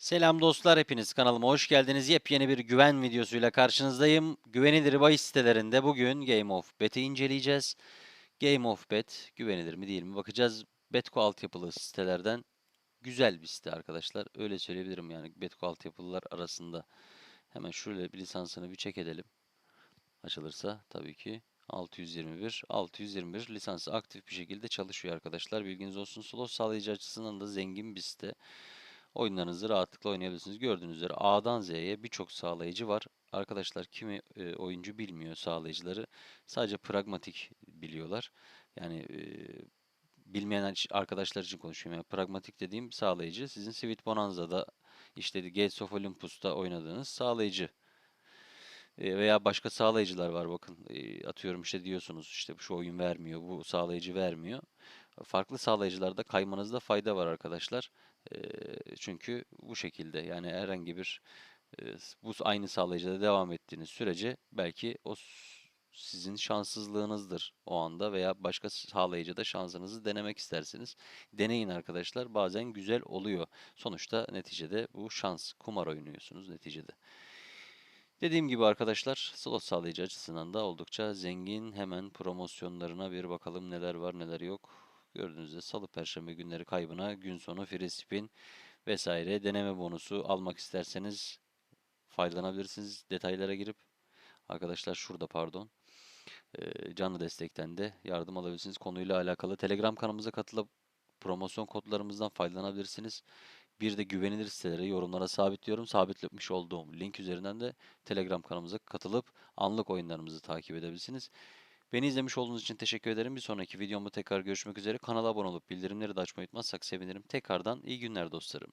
Selam dostlar hepiniz kanalıma hoş geldiniz. Yepyeni bir güven videosuyla karşınızdayım. Güvenilir bahis sitelerinde bugün Game of Bet'i inceleyeceğiz. Game of Bet güvenilir mi değil mi bakacağız. Betco altyapılı sitelerden güzel bir site arkadaşlar. Öyle söyleyebilirim yani Betco altyapılılar arasında. Hemen şöyle bir lisansını bir çek edelim. Açılırsa tabii ki 621 621 lisansı aktif bir şekilde çalışıyor arkadaşlar. Bilginiz olsun. Slot sağlayıcı açısından da zengin bir site. Oyunlarınızı rahatlıkla oynayabilirsiniz. Gördüğünüz üzere A'dan Z'ye birçok sağlayıcı var. Arkadaşlar kimi e, oyuncu bilmiyor sağlayıcıları. Sadece pragmatik biliyorlar. Yani e, bilmeyen arkadaşlar için konuşuyorum. Yani pragmatik dediğim sağlayıcı sizin Sweet Bonanza'da işte Gates of Olympus'ta oynadığınız sağlayıcı. E, veya başka sağlayıcılar var bakın. E, atıyorum işte diyorsunuz işte şu oyun vermiyor, bu sağlayıcı vermiyor. Farklı sağlayıcılarda kaymanızda fayda var arkadaşlar. Çünkü bu şekilde yani herhangi bir bu aynı sağlayıcıda devam ettiğiniz sürece belki o sizin şanssızlığınızdır o anda veya başka sağlayıcıda şansınızı denemek istersiniz. Deneyin arkadaşlar. Bazen güzel oluyor. Sonuçta neticede bu şans. Kumar oynuyorsunuz neticede. Dediğim gibi arkadaşlar slot sağlayıcı açısından da oldukça zengin. Hemen promosyonlarına bir bakalım neler var neler yok. Gördüğünüz üzere salı perşembe günleri kaybına gün sonu free spin vesaire deneme bonusu almak isterseniz faydalanabilirsiniz detaylara girip. Arkadaşlar şurada pardon. Ee, canlı destekten de yardım alabilirsiniz. Konuyla alakalı Telegram kanalımıza katılıp promosyon kodlarımızdan faydalanabilirsiniz. Bir de güvenilir siteleri yorumlara sabitliyorum. Sabitlemiş olduğum link üzerinden de Telegram kanalımıza katılıp anlık oyunlarımızı takip edebilirsiniz. Beni izlemiş olduğunuz için teşekkür ederim. Bir sonraki videomda tekrar görüşmek üzere. Kanala abone olup bildirimleri de açmayı unutmazsak sevinirim. Tekrardan iyi günler dostlarım.